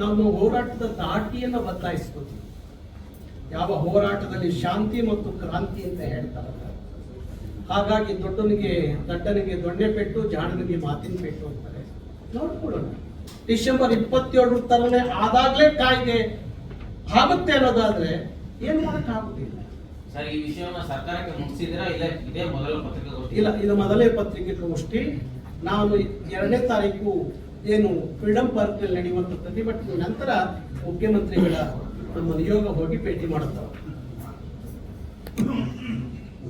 ನಮ್ಮ ಹೋರಾಟದ ದಾಟಿಯನ್ನ ಬದಲಾಯಿಸ್ಕೋತೀವಿ. ಯಾವ ಹೋರಾಟದಲ್ಲಿ ಶಾಂತಿ ಮತ್ತು ಕ್ರಾಂತಿ ಅಂತ ಹೇಳ್ತಾರಲ್ಲ ಹಾಗಾಗಿ ದೊಡ್ಡನಿಗೆ ದಡ್ಡನಿಗೆ ದೊಣ್ಣೆ ಪೆಟ್ಟು ಜಾಣನಿಗೆ ಮಾತಿನ ಪೆಟ್ಟು ಅಂತಾರೆ. ನೋಡ್ಕೊಳ್ಳೋಣ. ಡಿಸೆಂಬರ್ ಇಪ್ಪತ್ತೇಳರ ತರನೇ ಆದಾಗ್ಲೇ ಕಾಯ್ದೆ ಆಗುತ್ತೆ ಅನ್ನೋದಾದ್ರೆ ಏನ್ ಮಾಡಕ್ಕಾಗುದಿಲ್ಲ ಸರ್ ಈ ವಿಷಯವನ್ನು ಸರ್ಕಾರಕ್ಕೆ ಮುಗಿಸಿದ್ರೆ ಇಲ್ಲ ಇದೇ ಮೊದಲ ಪತ್ರಿಕೆ ಇಲ್ಲ ಇದು ಮೊದಲೇ ಪತ್ರಿಕೆಗೋಷ್ಠಿ ನಾನು ಎರಡನೇ ತಾರೀಕು ಏನು ಫ್ರೀಡಂ ಪಾರ್ಕ್ನಲ್ಲಿ ನಡೆಯುವಂತ ಪ್ರತಿಭಟನೆ ನಂತರ ಮುಖ್ಯಮಂತ್ರಿಗಳ ನಮ್ಮ ನಿಯೋಗ ಹೋಗಿ ಭೇಟಿ ಮಾಡುತ್ತಾರೆ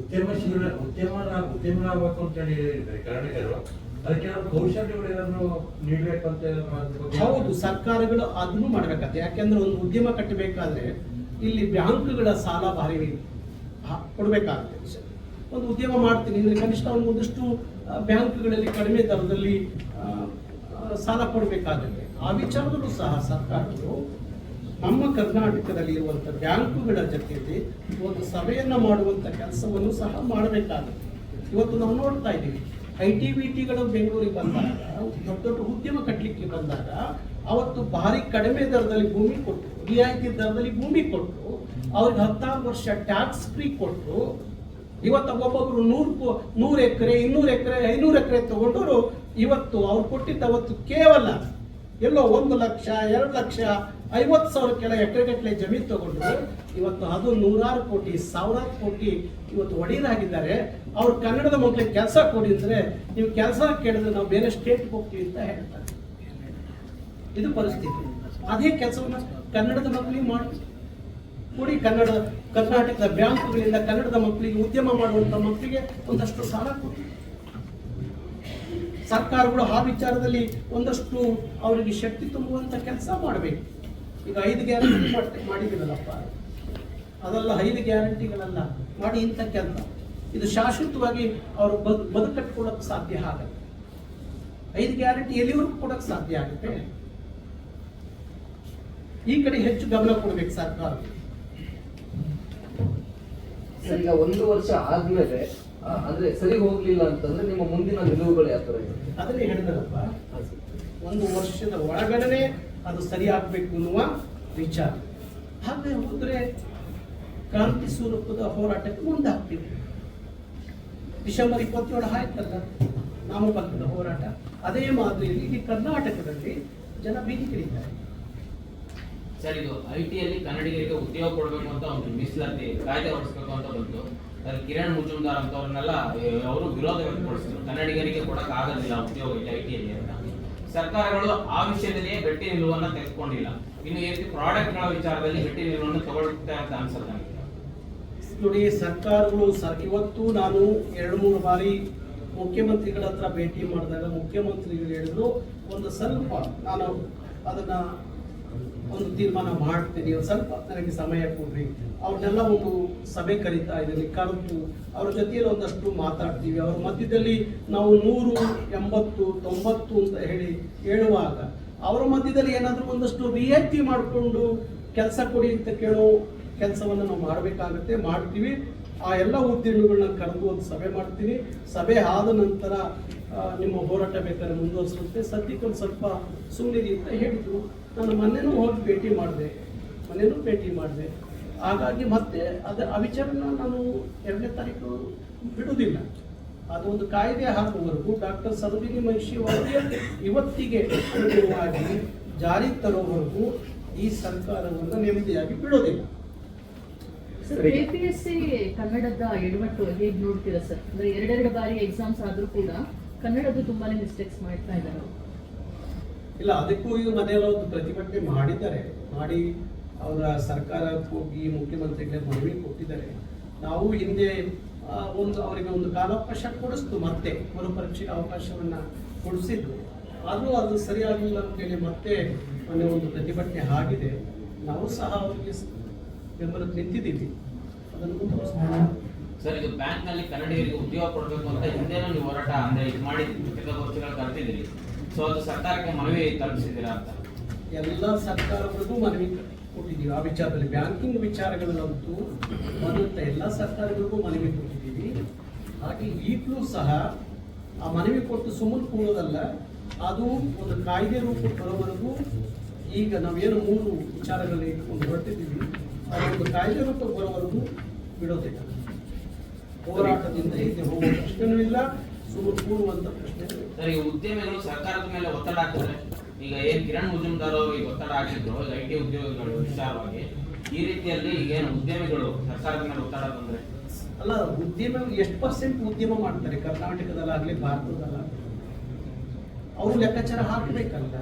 ಉದ್ಯಮಶೀಲ ಉದ್ಯಮ ಉದ್ಯಮರಾಗಬೇಕು ಅಂತ ಹೇಳಿ ಹೇಳಿದ್ದಾರೆ ಕನ್ನಡಿಗರು. ಅದಕ್ಕೆ ನಾವು ಕೌಶಲ್ಯಗಳು ಏನಾದ್ರು ನೀಡಬೇಕು ಅಂತ ಅದ್ರ ಹೌದು, ಸರ್ಕಾರಗಳು ಅದನ್ನು ಮಾಡ್ಬೇಕಂತೆ ಯಾಕೆಂದ್ರೆ ಒಂದು ಉದ್ಯಮ ಕಟ್ಟಬೇಕಾದ್ರೆ ಇಲ್ಲಿ ಬ್ಯಾಂಕ್ಗಳ ಸಾಲ ಭಾರಿ ಕೊಡಬೇಕಾಗುತ್ತೆ. ಒಂದು ಉದ್ಯಮ ಮಾಡ್ತೀನಿ, ಅಂದ್ರೆ ಕನಿಷ್ಠ ಒಂದು ಒಂದಷ್ಟು ಬ್ಯಾಂಕ್ಗಳಲ್ಲಿ ಕಡಿಮೆ ದರದಲ್ಲಿ ಸಾಲ ಕೊಡಬೇಕಾಗುತ್ತೆ. ಆ ವಿಚಾರದಲ್ಲೂ ಸಹ ಸರ್ಕಾರಗಳು ನಮ್ಮ ಕರ್ನಾಟಕದಲ್ಲಿ ಇರುವಂತ ಬ್ಯಾಂಕುಗಳ ಜೊತೆಯಲ್ಲಿ ಒಂದು ಸಭೆಯನ್ನು ಮಾಡುವಂತ ಕೆಲಸವನ್ನು ಸಹ ಮಾಡಬೇಕಾಗುತ್ತೆ. ಇವತ್ತು ನಾವು ನೋಡ್ತಾ ಇದ್ದೀವಿ. ಐ ಟಿ ಬಿ ಟಿಗಳು ಬೆಂಗಳೂರಿಗೆ ಬಂದಾಗ, ದೊಡ್ಡ ದೊಡ್ಡ ಉದ್ಯಮ ಕಟ್ಟಲಿಕ್ಕೆ ಬಂದಾಗ, ಅವತ್ತು ಭಾರಿ ಕಡಿಮೆ ದರದಲ್ಲಿ ಭೂಮಿ ಕೊಟ್ಟು ರಿಯಾಯಿತಿ ದರದಲ್ಲಿ ಭೂಮಿ ಕೊಟ್ಟರು ಅವ್ರಿಗೆ ಹತ್ತಾರು ವರ್ಷ ಟ್ಯಾಕ್ಸ್ ಫ್ರೀ ಕೊಟ್ಟರು ಇವತ್ತು ಒಬ್ಬೊಬ್ರು ನೂರು ನೂರು ಎಕರೆ, ಇನ್ನೂರು ಎಕರೆ, ಐನೂರು ಎಕರೆ ತಗೊಂಡವರು ಇವತ್ತು ಅವ್ರು ಕೊಟ್ಟಿದ್ದ ಅವತ್ತು ಕೇವಲ ಎಲ್ಲೋ ಒಂದು ಲಕ್ಷ, ಎರಡು ಲಕ್ಷ ಐವತ್ತು ಸಾವಿರಕ್ಕೆಲ್ಲ ಎಕರೆಗಟ್ಟಲೆ ಜಮೀನು ತಗೊಂಡ್ರು. ಇವತ್ತು ಅದು ನೂರಾರು ಕೋಟಿ, ಸಾವಿರಾರು ಕೋಟಿ ಇವತ್ತು ಒಡೆಯರಾಗಿದ್ದಾರೆ ಅವ್ರು ಕನ್ನಡದ ಮಕ್ಕಳಿಗೆ ಕೆಲಸ ಕೊಡಿ ಅಂದ್ರೆ ನೀವು ಕೆಲಸ ಕೇಳಿದ್ರೆ ನಾವು ಬೇರೆ ಸ್ಟೇಟ್ಗೆ ಹೋಗ್ತೀವಿ ಅಂತ ಹೇಳ್ತಾರೆ. ಇದು ಪರಿಸ್ಥಿತಿ. ಅದೇ ಕೆಲಸವನ್ನು ಕನ್ನಡದ ಮಕ್ಕಳಿಗೆ ಮಾಡಿ. ಕೊಡಿ ಕನ್ನಡ, ಕರ್ನಾಟಕದ ಬ್ಯಾಂಕ್ಗಳಿಂದ ಕನ್ನಡದ ಮಕ್ಕಳಿಗೆ ಉದ್ಯಮ ಮಾಡುವಂತ ಮಕ್ಕಳಿಗೆ ಒಂದಷ್ಟು ಸಾಲ ಕೊಡಿ. ಸರ್ಕಾರಗಳು ಆ ವಿಚಾರದಲ್ಲಿ ಒಂದಷ್ಟು ಅವರಿಗೆ ಶಕ್ತಿ ತುಂಬುವಂತ ಕೆಲಸ ಮಾಡಬೇಕು. ಈಗ ಐದು ಗ್ಯಾರಂಟಿ ಮಾಡಿದ್ದೀವಲ್ಲಪ್ಪ ಅದೆಲ್ಲ ಐದು ಗ್ಯಾರಂಟಿಗಳನ್ನ ಮಾಡಿ ಇಂಥ ಕೆಲಸ ಇದು ಶಾಶ್ವತವಾಗಿ ಅವರು ಬದು ಬದುಕಟ್ಕೊಳ್ಳೋಕೆ ಸಾಧ್ಯ ಆಗತ್ತೆ. ಐದು ಗ್ಯಾರಂಟಿ ಎಲ್ಲಿವರೆಗೂ ಕೊಡಕ್ಕೆ ಸಾಧ್ಯ ಆಗುತ್ತೆ? ಈ ಕಡೆ ಹೆಚ್ಚು ಗಮನ ಕೊಡ್ಬೇಕು ಸರ್ಕಾರ. ಸರ್ ಈಗ ಒಂದು ವರ್ಷ ಆದ್ಮೇಲೆ ಅಂದ್ರೆ ಸರಿ ಹೋಗ್ಲಿಲ್ಲ ಅಂತಂದ್ರೆ ನಿಮ್ಮ ಮುಂದಿನ ನಿಲುವುಗಳು ಯಾವ ತರ ಇದೆ ಅದನ್ನೇ ಹೇಳಿದ್ರಪ್ಪ ಒಂದು ವರ್ಷದ ಒಳಗಡೆ ಅದು ಸರಿ ಆಗ್ಬೇಕು ಅನ್ನುವ ವಿಚಾರ. ಹಾಗೆ ಹೋದ್ರೆ ಕ್ರಾಂತಿ ಸ್ವರೂಪದ ಹೋರಾಟಕ್ಕೆ ಮುಂದೆ ಹಾಕ್ತೀವಿ ಡಿಸೆಂಬರ್ ಇಪ್ಪತ್ತೇಳು ಆಯ್ತಲ್ಲ, ನಾಮಪತ್ರದ ಹೋರಾಟ. ಅದೇ ಮಾದರಿಯಲ್ಲಿ ಇಲ್ಲಿ ಕರ್ನಾಟಕದಲ್ಲಿ ಜನ ಬೀದಿಗಿಳಿದ್ದಾರೆ ಸರ್, ಇದು ಐ ಟಿಯಲ್ಲಿ ಕನ್ನಡಿಗರಿಗೆ ಉದ್ಯೋಗ ಕೊಡಬೇಕು ಅಂತ ಒಂದು ಮೀಸಲಾತಿ, ಕಾಯ್ದೆ ಹೊರಡಿಸ್ಬೇಕು ಅಂತ ಬಂತು. ಅದ್ರ ಕಿರಣ್ ಮುಜುಮ್ದಾರ್ ಅಂತವ್ರನ್ನೆಲ್ಲ ಅವರು ವಿರೋಧ ವ್ಯಕ್ತಪಡಿಸಿದ್ರು. ಕನ್ನಡಿಗರಿಗೆ ಕೊಡಕ್ ಆಗೋದಿಲ್ಲ ಉದ್ಯೋಗ ಐ ಟಿಯಲ್ಲಿ ಸರ್ಕಾರಗಳು ಆ ವಿಷಯದಲ್ಲಿಯೇ ಗಟ್ಟಿ ನಿಲುವನ್ನ ತೆಗೆದುಕೊಂಡಿಲ್ಲ. ಇನ್ನು ಈ ರೀತಿ ಪ್ರಾಡಕ್ಟ್ಗಳ ವಿಚಾರದಲ್ಲಿ ಗಟ್ಟಿ ನಿಲುವನ್ನು ತಗೊಳ್ಳುತ್ತೆ ಅಂತ ಅನ್ಸುತ್ತೆ ನೋಡಿ, ಸರ್ಕಾರಗಳು ಸರ್, ಇವತ್ತು ನಾನು ಎರಡು ಮೂರು ಬಾರಿ ಮುಖ್ಯಮಂತ್ರಿಗಳ ಹತ್ರ ಭೇಟಿ ಮಾಡಿದಾಗ ಮುಖ್ಯಮಂತ್ರಿಗಳು ಹೇಳಿದ್ರು, ಒಂದು ಸ್ವಲ್ಪ ನಾನು ಅದನ್ನ ಒಂದು ತೀರ್ಮಾನ ಮಾಡ್ತೀನಿ ಸ್ವಲ್ಪ ನನಗೆ ಸಮಯ ಕೊಡ್ರಿ. ಅವ್ರನ್ನೆಲ್ಲ ಒಂದು ಸಭೆ ಕರೀತಾ ಇದ್ದೀನಿ, ಕರೆದು ಅವ್ರ ಜೊತೆಯಲ್ಲಿ ಒಂದಷ್ಟು ಮಾತಾಡ್ತೀವಿ. ಅವ್ರ ಮಧ್ಯದಲ್ಲಿ ನಾವು ನೂರು, ಎಂಬತ್ತು, ತೊಂಬತ್ತು ಅಂತ ಹೇಳಿ ಹೇಳುವಾಗ ಅವರ ಮಧ್ಯದಲ್ಲಿ ಏನಾದರೂ ಒಂದಷ್ಟು ರಿಯಾಯಿತಿ ಮಾಡಿಕೊಂಡು ಕೆಲಸ ಕೊಡಿ ಅಂತ ಕೇಳೋ ಕೆಲಸವನ್ನು ನಾವು ಮಾಡಬೇಕಾಗುತ್ತೆ, ಮಾಡ್ತೀವಿ. ಆ ಎಲ್ಲ ಉದ್ಯಮಿಗಳನ್ನ ಕರೆದು ಒಂದು ಸಭೆ ಮಾಡ್ತೀನಿ. ಸಭೆ ಆದ ನಂತರ ನಿಮ್ಮ ಹೋರಾಟ ಬೇಕಾದ್ರೆ ಮುಂದುವರಿಸುತ್ತೆ. ಸದ್ಯಕ್ಕೊಂದು ಸ್ವಲ್ಪ ಸುಮ್ಮನೆ ಅಂತ ಹೇಳಿದ್ರು. ನಾನು ಮೊನ್ನೆನೂ ಹೋಗಿ ಭೇಟಿ ಮಾಡಿದೆ. ಮೊನ್ನೆನೂ ಭೇಟಿ ಮಾಡಿದೆ. ಹಾಗಾಗಿ ಮತ್ತೆ ಅದ ಆ ವಿಚಾರನ ನಾನು ಎರಡನೇ ತಾರೀಕು ಬಿಡುವುದಿಲ್ಲ. ಒಂದು ಕಾಯ್ದೆ ಹಾಕುವವರೆಗೂ ಡಾಕ್ಟರ್ ಸರಬಿಗೆ ಮಹಿಷಿ ವರದಿಯ ಇವತ್ತಿಗೆ ಆಗಿ ಜಾರಿ ತರೋವರೆಗೂ ಈ ಸರ್ಕಾರವನ್ನು ನೆಮ್ಮದಿಯಾಗಿ ಬಿಡೋದಿಲ್ಲ. ಸರ್ ಕೆಪಿಎಸ್ಸಿ ಕನ್ನಡದ ಎಡವಟ್ಟು ಹೇಗೆ ನೋಡ್ತೀರಾ ಸರ್? ಅಂದ್ರೆ ಎರಡೆರಡು ಬಾರಿ ಎಕ್ಸಾಮ್ಸ್ ಆದ್ರೂ ಕೂಡ ಕನ್ನಡದ್ದು ತುಂಬಾನೇ ಮಿಸ್ಟೇಕ್ಸ್ ಮಾಡ್ತಾ ಇದ್ದಾರೆ ಅವ್ರು. ಇಲ್ಲ, ಅದಕ್ಕೂ ಈಗ ಮನೆಯಲ್ಲಿ ಒಂದು ಪ್ರತಿಭಟನೆ ಮಾಡಿದ್ದಾರೆ. ಮಾಡಿ ಅವರ ಸರ್ಕಾರಕ್ಕೆ ಹೋಗಿ ಮುಖ್ಯಮಂತ್ರಿಗಳಿಗೆ ಮನವಿ ಕೊಟ್ಟಿದ್ದಾರೆ. ನಾವು ಹಿಂದೆ ಒಂದು ಅವರಿಗೆ ಒಂದು ಕಾಲಾವಕಾಶ ಕೊಡಿಸ್ತು, ಮತ್ತೆ ಮರುಪರೀಕ್ಷೆಗೆ ಅವಕಾಶವನ್ನ ಕೊಡಿಸಿದ್ದು. ಆದರೂ ಅದು ಸರಿಯಾಗಿಲ್ಲ ಅಂತೇಳಿ ಮತ್ತೆ ಮೊನ್ನೆ ಒಂದು ಪ್ರತಿಭಟನೆ ಆಗಿದೆ. ನಾವು ಸಹ ಅವರಿಗೆ ಬೆಂಬಲ ನಿಂತಿದ್ದೀವಿ. ಅದನ್ನು ಸರ್ ಇದು ಬ್ಯಾಂಕ್ನಲ್ಲಿ ಕನ್ನಡಿಗರಿಗೆ ಉದ್ಯೋಗ ಕೊಡಬೇಕು ಅಂತ ಹಿಂದೆ ಹೋರಾಟ ಅಂದ್ರೆ ಇದು ಮಾಡಿ ವರ್ಷಗಳು ಕಲ್ತಿದ್ದೀರಿ ಸೊ ಅದು ಸರ್ಕಾರಕ್ಕೆ ಮನವಿ ತಲುಪಿಸಿದ್ದೀರಾ ಅಂತ. ಎಲ್ಲ ಸರ್ಕಾರಗಳಿಗೂ ಮನವಿ ಕೊಟ್ಟಿದ್ದೀವಿ. ಆ ವಿಚಾರದಲ್ಲಿ ಬ್ಯಾಂಕಿಂಗ್ ವಿಚಾರಗಳಲ್ಲಂತೂ ಬಂದಂಥ ಎಲ್ಲ ಸರ್ಕಾರಗಳಿಗೂ ಮನವಿ ಕೊಟ್ಟಿದ್ದೀವಿ. ಹಾಗೆ ಈಗಲೂ ಸಹ ಆ ಮನವಿ ಕೊಟ್ಟು ಸುಮ್ಮನೆ ಕೂಡೋದಲ್ಲ, ಅದು ಒಂದು ಕಾಯ್ದೆ ರೂಪ ಬರೋವರೆಗೂ ಈಗ ನಾವೇನು ಮೂರು ವಿಚಾರಗಳಲ್ಲಿ ಇಟ್ಕೊಂಡು ಹೊರಟಿದ್ದೀವಿ. ಅದೊಂದು ಕಾಯ್ದೆ ರೂಪ ಬರೋವರೆಗೂ ಬಿಡೋದಿಲ್ಲ. ಹೋರಾಟದಿಂದ ಹಿಂದೆ ಹೋಗುವ ಪ್ರಶ್ನೆನೂ ಇಲ್ಲ ಸುಮ್ಮನೆ ಕೂರುವಂಥ ಪ್ರಶ್ನೆ. ಸರ್ ಈ ಉದ್ಯಮಿಗಳು ಸರ್ಕಾರದ ಮೇಲೆ ಒತ್ತಡ ಹಾಕಿದ್ರೆ ಈಗ ಏನ್ ಕಿರಣ್ ಮುಜುಮ್ದಾರ್ ಅವರು ಈಗ ಒತ್ತಡ ಹಾಕಿದ್ರು ಐ ಟಿ ಉದ್ಯೋಗಿಗಳು ವಿಚಾರವಾಗಿ ಈ ರೀತಿಯಲ್ಲಿ ಈಗೇನು ಉದ್ಯಮಿಗಳು ಸರ್ಕಾರದ ಮೇಲೆ ಒತ್ತಡ ತಂದ್ರೆ ಅಲ್ಲ ಉದ್ಯಮ ಎಷ್ಟು ಪರ್ಸೆಂಟ್ ಉದ್ಯಮ ಮಾಡ್ತಾರೆ? ಕರ್ನಾಟಕದಲ್ಲಾಗಲಿ ಭಾರತದಲ್ಲಾಗಲಿ? ಅವರು ಲೆಕ್ಕಾಚಾರ ಹಾಕಬೇಕಲ್ಲ.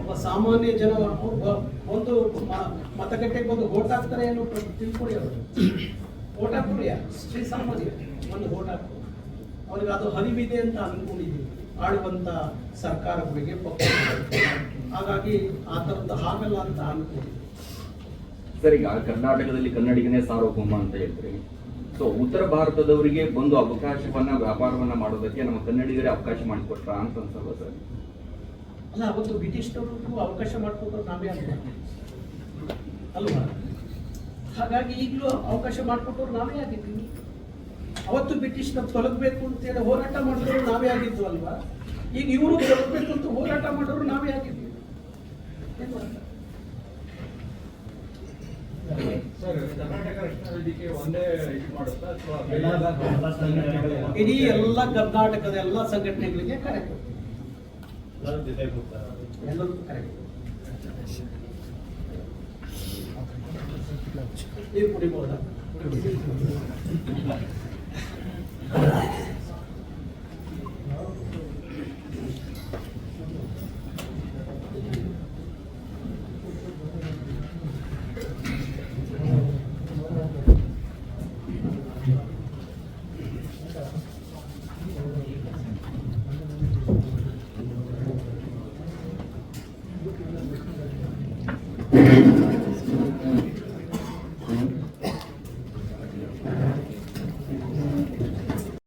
ಒಬ್ಬ ಸಾಮಾನ್ಯ ಜನ ಒಂದು ಮ- ಮತಗಟ್ಟೆಗೆ ಬಂದು ಓಟ್ ಹಾಕ್ತಾರೆ ಅನ್ನೋ ತಿಳ್ಕೊಡಿ ತಿಳ್ಕೊಳ್ಳಿ ಅವರು ಓಟ್ ಹಾಕೊಳ್ಳಿ ಶ್ರೀ ಸಾಮಾನ್ಯ ಒಂದು ಓಟ್ ಹಾಕು ಅವ್ರಿಗೆ ಅದು ಹರಿವಿದೆ ಅಂತ ಅನ್ಕೊಂಡಿದ್ದೀವಿ ಆಳುವಂತ ಸರ್ಕಾರಗಳಿಗೆ ಪಕ್ಷ *coughs* ಹಾಗಾಗಿ ಆ ಥರದ್ದು ಆಗಲ್ಲ ಅಂತ ಅನ್ಕೊಂಡಿದ್ದೀವಿ ಸರ್ ಈಗ ಕರ್ನಾಟಕದಲ್ಲಿ ಕನ್ನಡಿಗನೇ ಸಾರ್ವಭೌಮ ಅಂತ ಹೇಳ್ತೀರಿ. ಸೊ ಉತ್ತರ ಭಾರತದವರಿಗೆ ಬಂದು ಅವಕಾಶವನ್ನ ವ್ಯಾಪಾರವನ್ನ ಮಾಡೋದಕ್ಕೆ ನಮ್ಮ ಕನ್ನಡಿಗರೇ ಅವಕಾಶ ಮಾಡಿಕೊಟ್ರ ಅಂತ ಅನ್ಸಲ್ವ ಸರ್? ಅಲ್ಲ ಅವತ್ತು ಬ್ರಿಟಿಷ್ನವ್ರಿಗೂ ಅವಕಾಶ ಮಾಡಿಕೊಟ್ರು ನಾವೇ ಅಲ್ಲ ಅಲ್ವಾ? ಹಾಗಾಗಿ ಈಗಲೂ ಅವಕಾಶ ಮಾಡಿಕೊಟ್ಟವ್ರು ನಾವೇ ಆಗಿದ್ದೀವಿ. ಅವತ್ತು ಬ್ರಿಟಿಷ್ನ ತೊಲಗಬೇಕು ಅಂತೇಳಿ ಹೋರಾಟ ಮಾಡಿದ್ರು ನಾವೇ ಆಗಿದ್ವು ಅಲ್ವಾ? ಈಗ ಇವರು ತೊಲಗಬೇಕು ಅಂತ ಹೋರಾಟ ಮಾಡೋರು ನಾವೇ ಆಗಿದ್ವಿ ಇಡೀ ಎಲ್ಲ ಕರ್ನಾಟಕದ ಎಲ್ಲ ಸಂಘಟನೆಗಳಿಗೆ ಕರೆಕ್ಟ್ ಎಲ್ಲರೂ ಕರೆಕ್ಟ್. ನೀರು ಕುಡಿಬಹುದಾ I like it.